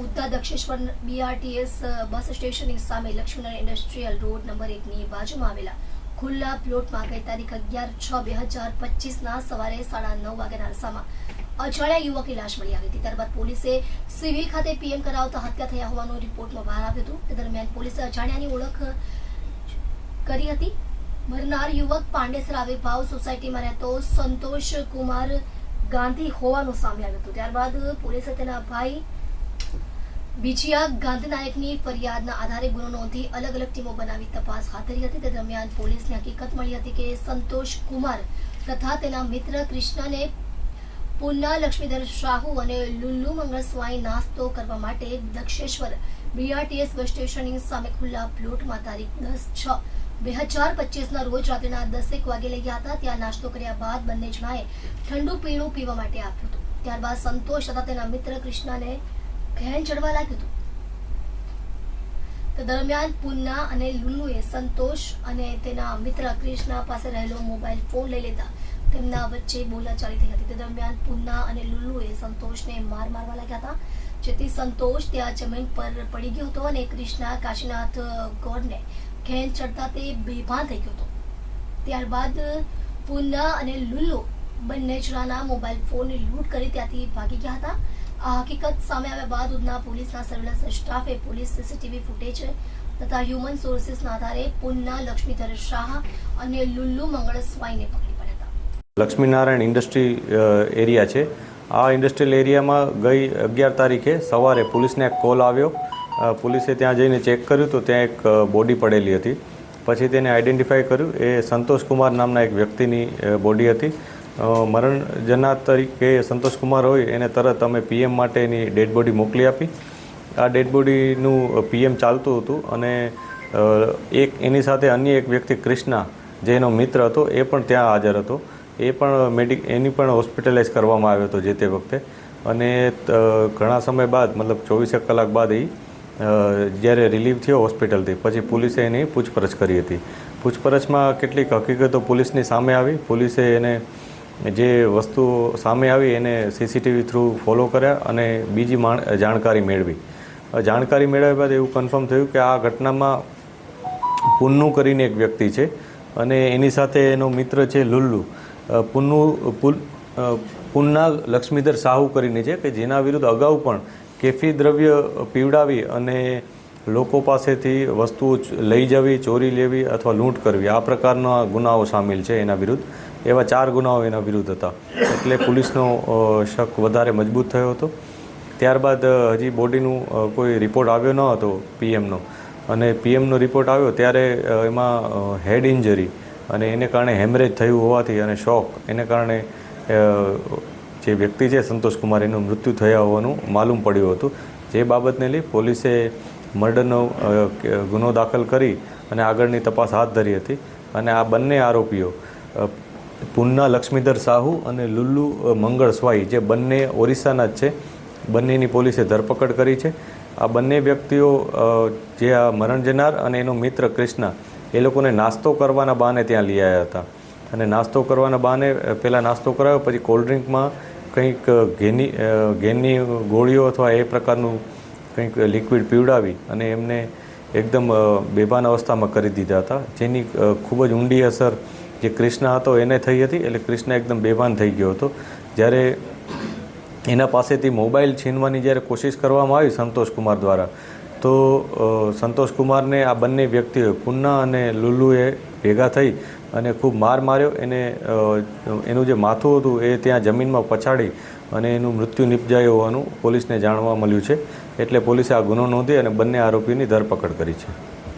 ઉદ્ધા Daksheshwar BRTS bus સ્ટેશનની સામે Laxminarayan industrial road number એકની બાજુમાં આવેલા ખુલ્લા પ્લોટમાં ગઈ તારીખ અગિયાર છ બે હજાર પચીસના સવારે સાડા નવ વાગ્યાના અરસામાં અજાણ્યા યુવકની લાશ મળી આવી હતી. ત્યારબાદ પોલીસે સિવિલ ખાતે પીએમ કરાવતા હત્યા થયા હોવાનું રિપોર્ટમાં બહાર આવ્યું હતું. તે દરમિયાન પોલીસે અજાણ્યાની ઓળખ કરી હતી. મરનાર યુવક પાંડેસર આવિર્ભાવ સોસાયટીમાં રહેતો સંતોષ કુમાર ગાંધી હોવાનું સામે આવ્યું હતું. ત્યારબાદ પોલીસે તેના ભાઈ બીજીયા ગાંધીનાયકની ફરિયાદના આધારે ગુનો નોંધી અલગ અલગ ટીમો બનાવી તપાસ હાથ ધરી હતી. તે દરમિયાન પોલીસને હકીકત મળી હતી કે સંતોષ કુમાર તથા તેના મિત્ર કૃષ્ણને પુના લક્ષ્મીધર શાહુ અને લુલ્લુ મંગળસ્વાઈ નાસ્તો કરવા માટે દક્ષેશ્વર બીઆરટીએસ બસ સ્ટેશનની સામે ખુલ્લા પ્લોટમાં તારીખ દસ છ બે હજાર પચીસના રોજ રાત્રિના દસેક વાગે લઈ ગયા હતા. ત્યાં નાસ્તો કર્યા બાદ બંને જણાએ ઠંડુ પીણું પીવા માટે આપ્યું હતું. ત્યારબાદ સંતોષ તથા તેના મિત્ર કૃષ્ણને ઘેન ચડવા લાગ્યું હતું. તો દરમિયાન પુન્ના અને લુલ્લુએ સંતોષ અને તેના મિત્ર કૃષ્ણ પાસે રહેલો મોબાઈલ ફોન લઈ લેતા તેમના વચ્ચે બોલાચાલી થઈ હતી. તે દરમિયાન પુન્ના અને લુલ્લુએ સંતોષને માર મારવા લાગ્યા હતા. જેથી સંતોષ ત્યાં જમીન પર પડી ગયો હતો અને કૃષ્ણા કાશીનાથ ગોડને ઘેન ચડતા તે બેભાન થઈ ગયો હતો. ત્યારબાદ પુન્ના અને લુલ્લુ બંને જણાના મોબાઈલ ફોન લૂંટ કરી ત્યાંથી ભાગી ગયા હતા. આ હકીકત સામે આવ્યા બાદ ઉધના પોલીસના સર્વેલન્સ સ્ટાફે પોલીસ સીસીટીવી ફૂટેજ તથા હ્યુમન સોર્સિસના આધારે પુન્ના લક્ષ્મીધર શાહ અને લુલ્લુ મંગળસ્વાઈને પકડી પડ્યા હતા. લક્ષ્મીનારાયણ ઇન્ડસ્ટ્રી એરિયા છે. આ ઇન્ડસ્ટ્રીયલ એરિયામાં ગઈ અગિયાર તારીખે સવારે પોલીસને એક કોલ આવ્યો. પોલીસે ત્યાં જઈને ચેક કર્યું તો ત્યાં એક બોડી પડેલી હતી. પછી તેને આઈડેન્ટિફાઈ કર્યું. એ સંતોષ કુમાર નામના એક વ્યક્તિની બોડી હતી. મરણ જનાર તરીકે સંતોષકુમાર હોય, એને તરત અમે પીએમ માટે એની ડેડ બોડી મોકલી આપી. આ ડેડ બોડીનું પીએમ ચાલતું હતું અને એક એની સાથે અન્ય એક વ્યક્તિ ક્રિષ્ના, જે એનો મિત્ર હતો, એ પણ ત્યાં હાજર હતો. એ પણ મેડિક, એની પણ હોસ્પિટલાઇઝ કરવામાં આવ્યો હતો જે તે વખતે. અને ઘણા સમય બાદ, મતલબ ચોવીસેક કલાક બાદ એ જ્યારે રિલીવ થયો હોસ્પિટલથી, પછી પોલીસે એની પૂછપરછ કરી હતી. પૂછપરછમાં કેટલીક હકીકતો પોલીસની સામે આવી. પોલીસે એને જે વસ્તુઓ સામે આવી એને સીસીટીવી થ્રુ ફોલો કર્યા અને બીજી માણ, જાણકારી મેળવી. જાણકારી મેળવ્યા બાદ એવું કન્ફર્મ થયું કે આ ઘટનામાં પુન્નુ કરીને એક વ્યક્તિ છે અને એની સાથે એનો મિત્ર છે લુલ્લુ. પુન્નુ પુન્ના લક્ષ્મીધર સાહુ કરીને છે કે જેના વિરુદ્ધ અગાઉ પણ કેફી દ્રવ્ય પીવડાવી અને લોકો પાસેથી વસ્તુઓ લઈ જવી, ચોરી લેવી અથવા લૂંટ કરવી, આ પ્રકારના ગુનાઓ સામેલ છે એના વિરુદ્ધ. એવા ચાર ગુનાઓ એના વિરુદ્ધ હતા. એટલે પોલીસનો શક વધારે મજબૂત થયો હતો. ત્યારબાદ હજી બોડીનું કોઈ રિપોર્ટ આવ્યો ન હતો પીએમનો. અને પીએમનો રિપોર્ટ આવ્યો ત્યારે એમાં હેડ ઇન્જરી અને એને કારણે હેમરેજ થયું હોવાથી અને શોક. એને કારણે જે વ્યક્તિ છે સંતોષ એનું મૃત્યુ થયા હોવાનું માલુમ પડ્યું હતું. જે બાબતને લઈ પોલીસે મર્ડરનો ગુનો દાખલ કરી અને આગળની તપાસ હાથ ધરી હતી. અને આ બંને આરોપીઓ અ, લક્ષ્મીધર સાહુ અને લુલ્લુ મંગળ સ્વાઈ જે બંને ઓરિસ્સાના જ છે. બંનેની પોલીસે ધરપકડ કરી છે. આ બંને વ્યક્તિઓ જે આ મરણ જનાર અને એનો મિત્ર ક્રિષ્ના એ લોકોને નાસ્તો કરવાના બહાને ત્યાં લઈ આવ્યા હતા. અને નાસ્તો કરવાના બહાને પહેલાં નાસ્તો કરાવ્યો પછી કોલ્ડ ડ્રિંકમાં કંઈક ઘેની ઘેનની ગોળીઓ અથવા એ પ્રકારનું કંઈક લિક્વિડ પીવડાવી અને એમને એકદમ બેભાન અવસ્થામાં કરી દીધા હતા. જેની ખૂબ જ ઊંડી અસર જે કૃષ્ણ હતો, એને થઈ હતી. એટલે કૃષ્ણ એકદમ બેભાન થઈ ગયો હતો. જ્યારે એના પાસેથી મોબાઈલ છીનવાની જ્યારે કોશિશ કરવામાં આવી સંતોષ કુમાર દ્વારા, તો સંતોષકુમારને આ બંને વ્યક્તિઓએ, પુન્ના અને લુલ્લુએ ભેગા થઈ અને ખૂબ માર માર્યો. એને એનું જે માથું હતું એ ત્યાં જમીનમાં પછાડી અને એનું મૃત્યુ નિપજાયું હોવાનું પોલીસને જાણવા મળ્યું છે. એટલે પોલીસે આ ગુનો નોંધી અને બંને આરોપીની ધરપકડ કરી છે.